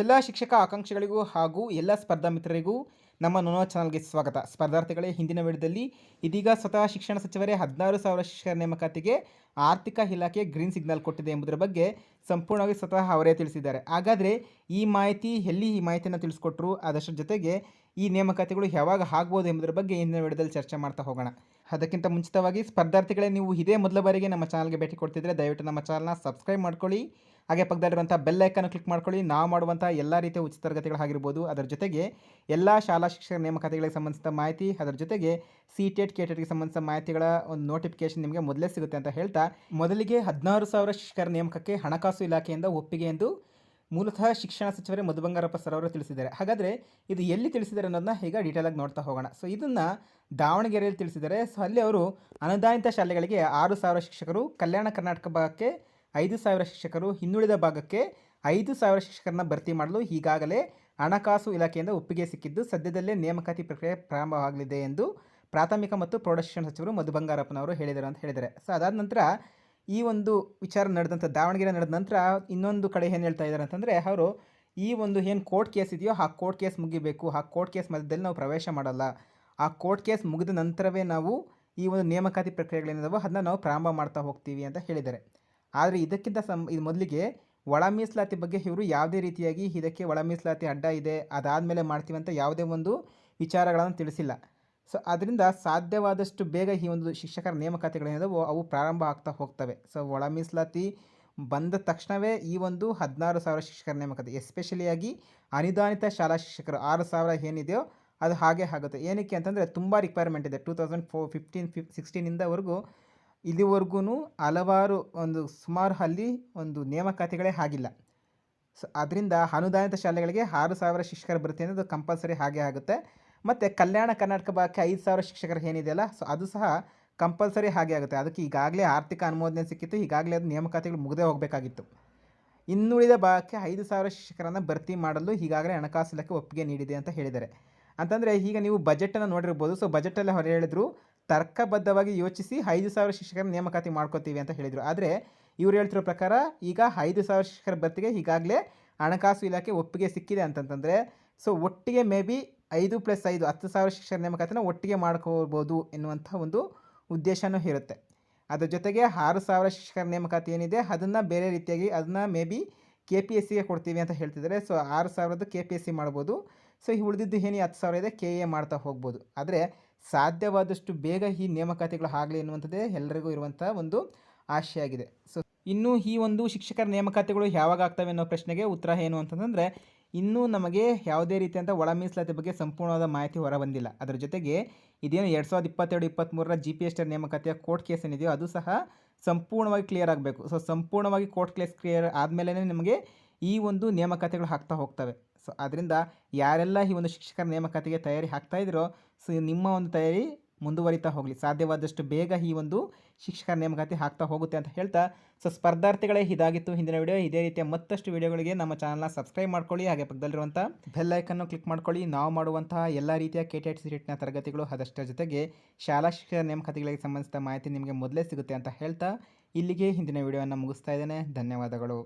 ಎಲ್ಲ ಶಿಕ್ಷಕ ಆಕಾಂಕ್ಷಿಗಳಿಗೂ ಹಾಗೂ ಎಲ್ಲ ಸ್ಪರ್ಧಾ ಮಿತ್ರರಿಗೂ ನಮ್ಮ ನೋನೋ ಚಾನಲ್ಗೆ ಸ್ವಾಗತ. ಸ್ಪರ್ಧಾರ್ಥಿಗಳೇ, ಹಿಂದಿನ ವೇಳೆಯಲ್ಲಿ ಇದೀಗ ಸ್ವತಃ ಶಿಕ್ಷಣ ಸಚಿವರೇ ಹದಿನಾರು ಸಾವಿರ ಶಿಕ್ಷಕರ ನೇಮಕಾತಿಗೆ ಆರ್ಥಿಕ ಇಲಾಖೆ ಗ್ರೀನ್ ಸಿಗ್ನಲ್ ಕೊಟ್ಟಿದೆ ಎಂಬುದರ ಬಗ್ಗೆ ಸಂಪೂರ್ಣವಾಗಿ ಸ್ವತಃ ಅವರೇ ತಿಳಿಸಿದ್ದಾರೆ. ಹಾಗಾದರೆ ಈ ಮಾಹಿತಿ ಎಲ್ಲಿ ಈ ಮಾಹಿತಿಯನ್ನು ತಿಳಿಸ್ಕೊಟ್ರು, ಅದಷ್ಟರ ಜೊತೆಗೆ ಈ ನೇಮಕಾತಿಗಳು ಯಾವಾಗ ಆಗ್ಬೋದು ಎಂಬುದರ ಬಗ್ಗೆ ಇಂದಿನ ವಿಡಿಯೋದಲ್ಲಿ ಚರ್ಚೆ ಮಾಡ್ತಾ ಹೋಗೋಣ. ಅದಕ್ಕಿಂತ ಮುಂಚಿತವಾಗಿ ಸ್ಪರ್ಧಾರ್ಥಿಗಳೇ, ನೀವು ಇದೇ ಮೊದಲ ಬಾರಿಗೆ ನಮ್ಮ ಚಾನಲ್ಗೆ ಭೇಟಿ ಕೊಡ್ತಿದ್ರೆ ದಯವಿಟ್ಟು ನಮ್ಮ ಚಾನಲ್ನ ಸಬ್ಸ್ಕ್ರೈಬ್ ಮಾಡ್ಕೊಳ್ಳಿ. ಹಾಗೆ ಪಕ್ಕದಲ್ಲಿರುವಂಥ ಬೆಲ್ಲೈಕನ್ನು ಕ್ಲಿಕ್ ಮಾಡ್ಕೊಳ್ಳಿ. ನಾವು ಮಾಡುವಂಥ ಎಲ್ಲ ರೀತಿಯ ಉಚಿತ ತರಗತಿಗಳಾಗಿರ್ಬೋದು ಅದರ ಜೊತೆಗೆ ಎಲ್ಲ ಶಾಲಾ ಶಿಕ್ಷಕರ ನೇಮಕಾತಿಗಳಿಗೆ ಸಂಬಂಧಿಸಿದ ಮಾಹಿತಿ, ಅದರ ಜೊತೆಗೆ ಸಿ ಟೆಟ್ ಕೆ ಟೆಟ್ಗೆ ಸಂಬಂಧಿಸಿದ ಮಾಹಿತಿಗಳ ಒಂದು ನೋಟಿಫಿಕೇಶನ್ ನಿಮಗೆ ಮೊದಲೇ ಸಿಗುತ್ತೆ ಅಂತ ಹೇಳ್ತಾ, ಮೊದಲಿಗೆ ಹದಿನಾರು ಸಾವಿರ ಶಿಕ್ಷಕರ ನೇಮಕಕ್ಕೆ ಹಣಕಾಸು ಇಲಾಖೆಯಿಂದ ಒಪ್ಪಿಗೆ ಎಂದು ಮೂಲತಃ ಶಿಕ್ಷಣ ಸಚಿವರೇ ಮಧು ಬಂಗಾರಪ್ಪ ಸರ್ ಅವರು ತಿಳಿಸಿದ್ದಾರೆ. ಹಾಗಾದರೆ ಇದು ಎಲ್ಲಿ ತಿಳಿಸಿದ್ದಾರೆ ಅನ್ನೋದನ್ನ ಈಗ ಡೀಟೇಲ್ ಆಗಿ ನೋಡ್ತಾ ಹೋಗೋಣ. ಸೊ ಇದನ್ನು ದಾವಣಗೆರೆಯಲ್ಲಿ ತಿಳಿಸಿದ್ದಾರೆ. ಸೊ ಅಲ್ಲಿ ಅವರು ಅನುದಾನಿತ ಶಾಲೆಗಳಿಗೆ ಆರು ಸಾವಿರ ಶಿಕ್ಷಕರು, ಕಲ್ಯಾಣ ಕರ್ನಾಟಕ ಭಾಗಕ್ಕೆ ಐದು ಸಾವಿರ ಶಿಕ್ಷಕರು ಹಿಂದುಳಿದ ಭಾಗಕ್ಕೆ ಐದು ಸಾವಿರ ಶಿಕ್ಷಕರನ್ನ ಭರ್ತಿ ಮಾಡಲು ಈಗಾಗಲೇ ಹಣಕಾಸು ಇಲಾಖೆಯಿಂದ ಒಪ್ಪಿಗೆ ಸಿಕ್ಕಿದ್ದು ಸದ್ಯದಲ್ಲೇ ನೇಮಕಾತಿ ಪ್ರಕ್ರಿಯೆ ಪ್ರಾರಂಭವಾಗಲಿದೆ ಎಂದು ಪ್ರಾಥಮಿಕ ಮತ್ತು ಪ್ರೌಢಶಿಕ್ಷಣ ಸಚಿವರು ಮಧು ಬಂಗಾರಪ್ಪನವರು ಹೇಳಿದರು ಅಂತ ಹೇಳಿದ್ದಾರೆ. ಸೊ ಅದಾದ ನಂತರ ಈ ಒಂದು ವಿಚಾರ ನಡೆದಂಥ ದಾವಣಗೆರೆ ನಡೆದ ನಂತರ ಇನ್ನೊಂದು ಕಡೆ ಏನು ಹೇಳ್ತಾ ಇದ್ದಾರೆ ಅಂತಂದರೆ ಅವರು ಈ ಒಂದು ಏನು ಕೋರ್ಟ್ ಕೇಸ್ ಇದೆಯೋ ಆ ಕೋರ್ಟ್ ಕೇಸ್ ಮುಗಿಬೇಕು, ಆ ಕೋರ್ಟ್ ಕೇಸ್ ಮಧ್ಯದಲ್ಲಿ ನಾವು ಪ್ರವೇಶ ಮಾಡಲ್ಲ, ಆ ಕೋರ್ಟ್ ಕೇಸ್ ಮುಗಿದ ನಂತರವೇ ನಾವು ಈ ಒಂದು ನೇಮಕಾತಿ ಪ್ರಕ್ರಿಯೆಗಳೇನಿದಾವೋ ಅದನ್ನ ನಾವು ಪ್ರಾರಂಭ ಮಾಡ್ತಾ ಹೋಗ್ತೀವಿ ಅಂತ ಹೇಳಿದ್ದಾರೆ. ಆದರೆ ಇದಕ್ಕಿಂತ ಸಂ, ಇದು ಮೊದಲಿಗೆ ಒಳ ಮೀಸಲಾತಿ ಬಗ್ಗೆ ಇವರು ಯಾವುದೇ ರೀತಿಯಾಗಿ ಇದಕ್ಕೆ ಒಳ ಮೀಸಲಾತಿ ಅಡ್ಡ ಇದೆ, ಅದಾದಮೇಲೆ ಮಾಡ್ತೀವಿ ಅಂತ ಯಾವುದೇ ಒಂದು ವಿಚಾರಗಳನ್ನು ತಿಳಿಸಿಲ್ಲ. ಸೊ, ಅದರಿಂದ ಸಾಧ್ಯವಾದಷ್ಟು ಬೇಗ ಈ ಒಂದು ಶಿಕ್ಷಕರ ನೇಮಕಾತಿಗಳೇನಿದಾವೆ ಅವು ಪ್ರಾರಂಭ ಆಗ್ತಾ ಹೋಗ್ತವೆ. ಸೊ, ಒಳ ಮೀಸಲಾತಿ ಬಂದ ತಕ್ಷಣವೇ ಈ ಒಂದು ಹದಿನಾರು ಸಾವಿರ ಶಿಕ್ಷಕರ ನೇಮಕಾತಿ, ಎಸ್ಪೆಷಲಿಯಾಗಿ ಅನುದಾನಿತ ಶಾಲಾ ಶಿಕ್ಷಕರು ಆರು ಸಾವಿರ ಏನಿದೆಯೋ ಅದು ಹಾಗೆ ಆಗುತ್ತೆ. ಏನಕ್ಕೆ ಅಂತಂದರೆ ತುಂಬ ರಿಕ್ವೈರ್ಮೆಂಟ್ ಇದೆ. ಟೂ ತೌಸಂಡ್ ಫೋ ಫಿಫ್ಟೀನ್ ಫಿಫ್ ಸಿಕ್ಸ್ಟೀನಿಂದವರೆಗೂ ಇಲ್ಲಿವರೆಗೂ ಹಲವಾರು ಒಂದು ಸುಮಾರು ಅಲ್ಲಿ ಒಂದು ನೇಮಕಾತಿಗಳೇ ಆಗಿಲ್ಲ. ಸೊ ಅದರಿಂದ ಅನುದಾನಿತ ಶಾಲೆಗಳಿಗೆ ಆರು ಸಾವಿರ ಶಿಕ್ಷಕರ ಬರುತ್ತೆ ಅನ್ನೋದು ಕಂಪಲ್ಸರಿ ಹಾಗೆ ಆಗುತ್ತೆ. ಮತ್ತು ಕಲ್ಯಾಣ ಕರ್ನಾಟಕ ಭಾಗಕ್ಕೆ ಐದು ಸಾವಿರ ಶಿಕ್ಷಕರು ಏನಿದೆಯಲ್ಲ ಸೊ ಅದು ಸಹ ಕಂಪಲ್ಸರಿ ಹಾಗೆ ಆಗುತ್ತೆ. ಅದಕ್ಕೆ ಈಗಾಗಲೇ ಆರ್ಥಿಕ ಅನುಮೋದನೆ ಸಿಕ್ಕಿತ್ತು, ಈಗಾಗಲೇ ಅದು ನೇಮಕಾತಿಗಳು ಮುಗದೇ ಹೋಗಬೇಕಾಗಿತ್ತು. ಇನ್ನುಳಿದ ಭಾಗಕ್ಕೆ ಐದು ಸಾವಿರ ಶಿಕ್ಷಕರನ್ನು ಭರ್ತಿ ಮಾಡಲು ಈಗಾಗಲೇ ಹಣಕಾಸು ಇಲಾಖೆ ಒಪ್ಪಿಗೆ ನೀಡಿದೆ ಅಂತ ಹೇಳಿದ್ದಾರೆ. ಅಂತಂದರೆ ಈಗ ನೀವು ಬಜೆಟನ್ನು ನೋಡಿರ್ಬೋದು. ಸೊ ಬಜೆಟಲ್ಲಿ ಹೊರ ಹೇಳಿದ್ರು ತರ್ಕಬದ್ಧವಾಗಿ ಯೋಚಿಸಿ ಐದು ಸಾವಿರ ಶಿಕ್ಷಕರ ನೇಮಕಾತಿ ಮಾಡ್ಕೋತೀವಿ ಅಂತ ಹೇಳಿದರು. ಆದರೆ ಇವ್ರು ಹೇಳ್ತಿರೋ ಪ್ರಕಾರ ಈಗ ಐದು ಸಾವಿರ ಶಿಕ್ಷಕರ ಭರ್ತಿಗೆ ಈಗಾಗಲೇ ಹಣಕಾಸು ಇಲಾಖೆ ಒಪ್ಪಿಗೆ ಸಿಕ್ಕಿದೆ ಅಂತಂತಂದರೆ, ಸೊ ಒಟ್ಟಿಗೆ ಮೇ ಬಿ ಐದು ಪ್ಲಸ್ ಐದು ಹತ್ತು ಸಾವಿರ ಶಿಕ್ಷಕರ ನೇಮಕಾತಿನ ಒಟ್ಟಿಗೆ ಮಾಡ್ಕೋಬೋದು ಎನ್ನುವಂಥ ಒಂದು ಉದ್ದೇಶನೂ ಇರುತ್ತೆ. ಅದರ ಜೊತೆಗೆ ಆರು ಸಾವಿರ ಶಿಕ್ಷಕರ ನೇಮಕಾತಿ ಏನಿದೆ, ಅದನ್ನು ಬೇರೆ ರೀತಿಯಾಗಿ ಅದನ್ನು maybe K P S ಸಿಗೆ ಕೊಡ್ತೀವಿ ಅಂತ ಹೇಳ್ತಿದ್ದಾರೆ ಸೊ ಆರು ಸಾವಿರದ್ದು ಕೆ ಪಿ ಎಸ್ ಸಿ ಮಾಡ್ಬೋದು. ಸೊ ಈ ಉಳಿದಿದ್ದು ಏನು ಹತ್ತು ಸಾವಿರ ಇದೆ, ಕೆ ಎ ಮಾಡ್ತಾ ಹೋಗ್ಬೋದು. ಆದರೆ ಸಾಧ್ಯವಾದಷ್ಟು ಬೇಗ ಈ ನೇಮಕಾತಿಗಳು ಆಗಲಿ ಎನ್ನುವಂಥದ್ದೇ ಎಲ್ಲರಿಗೂ ಇರುವಂಥ ಒಂದು ಆಶೆಯಾಗಿದೆ. ಸೊ, ಇನ್ನು ಈ ಒಂದು ಶಿಕ್ಷಕರ ನೇಮಕಾತಿಗಳು ಯಾವಾಗ ಆಗ್ತವೆ ಅನ್ನೋ ಪ್ರಶ್ನೆಗೆ ಉತ್ತರ ಏನು ಅಂತಂದರೆ, ಇನ್ನೂ ನಮಗೆ ಯಾವುದೇ ರೀತಿಯಂಥ ಒಳ ಮೀಸಲಾತಿ ಬಗ್ಗೆ ಸಂಪೂರ್ಣವಾದ ಮಾಹಿತಿ ಹೊರಬಂದಿಲ್ಲ. ಅದರ ಜೊತೆಗೆ ಇದೇನು ಎರಡು ಸಾವಿರದ ಇಪ್ಪತ್ತೆರಡು ಇಪ್ಪತ್ತ್ಮೂರರ ಜಿ ಪಿ ಎಸ್ ಟಿ ನೇಮಕಾತಿಯ ಕೋರ್ಟ್ ಕೇಸ್ ಏನಿದೆಯೋ ಅದು ಸಹ ಸಂಪೂರ್ಣವಾಗಿ ಕ್ಲಿಯರ್ ಆಗಬೇಕು. ಸೊ, ಸಂಪೂರ್ಣವಾಗಿ ಕೋರ್ಟ್ ಕೇಸ್ ಕ್ಲಿಯರ್ ಆದಮೇಲೆ ನಿಮಗೆ ಈ ಒಂದು ನೇಮಕಾತಿಗಳು ಹಾಕ್ತಾ ಹೋಗ್ತವೆ. ಸೊ ಅದರಿಂದ ಯಾರೆಲ್ಲ ಈ ಒಂದು ಶಿಕ್ಷಕರ ನೇಮಕಾತಿಗೆ ತಯಾರಿ ಇದ್ದೀರೋ ಸೊ ನಿಮ್ಮ ಒಂದು ತಯಾರಿ ಮುಂದುವರಿತಾ ಹೋಗಲಿ. ಸಾಧ್ಯವಾದಷ್ಟು ಬೇಗ ಈ ಒಂದು ಶಿಕ್ಷಕರ ನೇಮಕಾತಿ ಹಾಕ್ತಾ ಹೋಗುತ್ತೆ ಅಂತ ಹೇಳ್ತಾ ಸೊ ಸ್ಪರ್ಧಾರ್ಥಿಗಳೇ ಇದಾಗಿತ್ತು ಹಿಂದಿನ ವಿಡಿಯೋ. ಇದೇ ರೀತಿಯ ಮತ್ತಷ್ಟು ವಿಡಿಯೋಗಳಿಗೆ ನಮ್ಮ ಚಾನಲ್ನ ಸಬ್ಸ್ಕ್ರೈಬ್ ಮಾಡ್ಕೊಳ್ಳಿ. ಹಾಗೆ ಪಕ್ಕದಲ್ಲಿರುವಂಥ ಬೆಲ್ ಐಕನ್ನು ಕ್ಲಿಕ್ ಮಾಡ್ಕೊಳ್ಳಿ. ನಾವು ಮಾಡುವಂತಹ ಎಲ್ಲ ರೀತಿಯ ಕೆ ಟಿ ಸಿಟಿನ ತರಗತಿಗಳು ಅದಷ್ಟರ ಜೊತೆಗೆ ಶಾಲಾ ಶಿಕ್ಷಕರ ನೇಮಕಾತಿಗಳಿಗೆ ಸಂಬಂಧಿಸಿದ ಮಾಹಿತಿ ನಿಮಗೆ ಮೊದಲೇ ಸಿಗುತ್ತೆ ಅಂತ ಹೇಳ್ತಾ, ಇಲ್ಲಿಗೆ ಹಿಂದಿನ ವಿಡಿಯೋವನ್ನು ಮುಗಿಸ್ತಾ ಇದ್ದೇನೆ. ಧನ್ಯವಾದಗಳು.